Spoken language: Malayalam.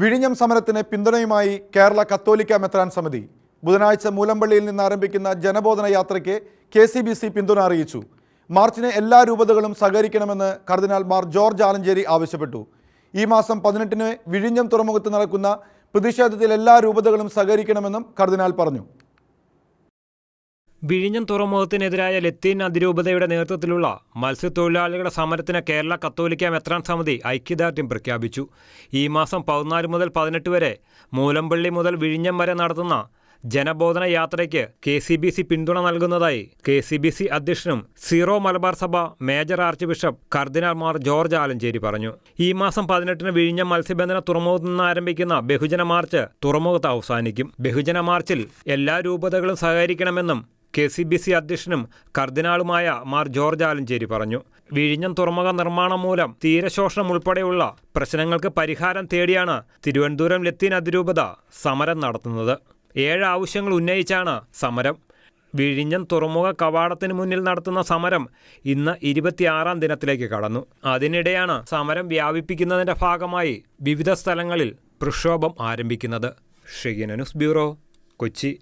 വിഴിഞ്ഞം സമരത്തിന് പിന്തുണയുമായി കേരള കത്തോലിക്ക മെത്രാൻ സമിതി ബുധനാഴ്ച മൂലമ്പള്ളിയിൽ നിന്ന് ആരംഭിക്കുന്ന ജനബോധന യാത്രയ്ക്ക് കെ സി ബി സി പിന്തുണ അറിയിച്ചു. മാർച്ചിന് എല്ലാ രൂപതകളും സഹകരിക്കണമെന്ന് കർദിനാൾ മാർ ജോർജ് ആലഞ്ചേരി ആവശ്യപ്പെട്ടു. ഈ മാസം പതിനെട്ടിന് വിഴിഞ്ഞം തുറമുഖത്ത് നടക്കുന്ന പ്രതിഷേധത്തിൽ എല്ലാ രൂപതകളും സഹകരിക്കണമെന്നും കർദിനാൾ പറഞ്ഞു. വിഴിഞ്ഞം തുറമുഖത്തിനെതിരായ ലത്തീൻ അതിരൂപതയുടെ നേതൃത്വത്തിലുള്ള മത്സ്യത്തൊഴിലാളികളുടെ സമരത്തിന് കേരള കത്തോലിക്ക മെത്രാൻ സമിതി ഐക്യദാർഢ്യം പ്രഖ്യാപിച്ചു. ഈ മാസം പതിനാല് മുതൽ പതിനെട്ട് വരെ മൂലമ്പള്ളി മുതൽ വിഴിഞ്ഞം വരെ നടത്തുന്ന ജനബോധന യാത്രയ്ക്ക് കെ സി ബി സി പിന്തുണ നൽകുന്നതായി കെ സി ബി സി അധ്യക്ഷനും സീറോ മലബാർ സഭ മേജർ ആർച്ച് ബിഷപ്പ് കർദിനാൾ മാർ ജോർജ് ആലഞ്ചേരി പറഞ്ഞു. ഈ മാസം പതിനെട്ടിന് വിഴിഞ്ഞ മത്സ്യബന്ധന തുറമുഖത്ത് നിന്ന് ആരംഭിക്കുന്ന ബഹുജന മാർച്ച് തുറമുഖത്ത് അവസാനിക്കും. ബഹുജന മാർച്ചിൽ എല്ലാ രൂപതകളും സഹകരിക്കണമെന്നും കെ സി ബി സി അധ്യക്ഷനും കർദിനാളുമായ മാർ ജോർജ് ആലഞ്ചേരി പറഞ്ഞു. വിഴിഞ്ഞം തുറമുഖ നിർമ്മാണം മൂലം തീരശോഷണം ഉൾപ്പെടെയുള്ള പ്രശ്നങ്ങൾക്ക് പരിഹാരം തേടിയാണ് തിരുവനന്തപുരം ലത്തീൻ അതിരൂപത സമരം നടത്തുന്നത്. ഏഴ് ആവശ്യങ്ങൾ ഉന്നയിച്ചാണ് സമരം. വിഴിഞ്ഞം തുറമുഖ കവാടത്തിന് മുന്നിൽ നടത്തുന്ന സമരം ഇന്ന് ഇരുപത്തിയാറാം ദിനത്തിലേക്ക് കടന്നു. അതിനിടെയാണ് സമരം വ്യാപിപ്പിക്കുന്നതിന്റെ ഭാഗമായി വിവിധ സ്ഥലങ്ങളിൽ പ്രക്ഷോഭം ആരംഭിക്കുന്നത്. ഷെയ്യന ന്യൂസ് ബ്യൂറോ കൊച്ചി.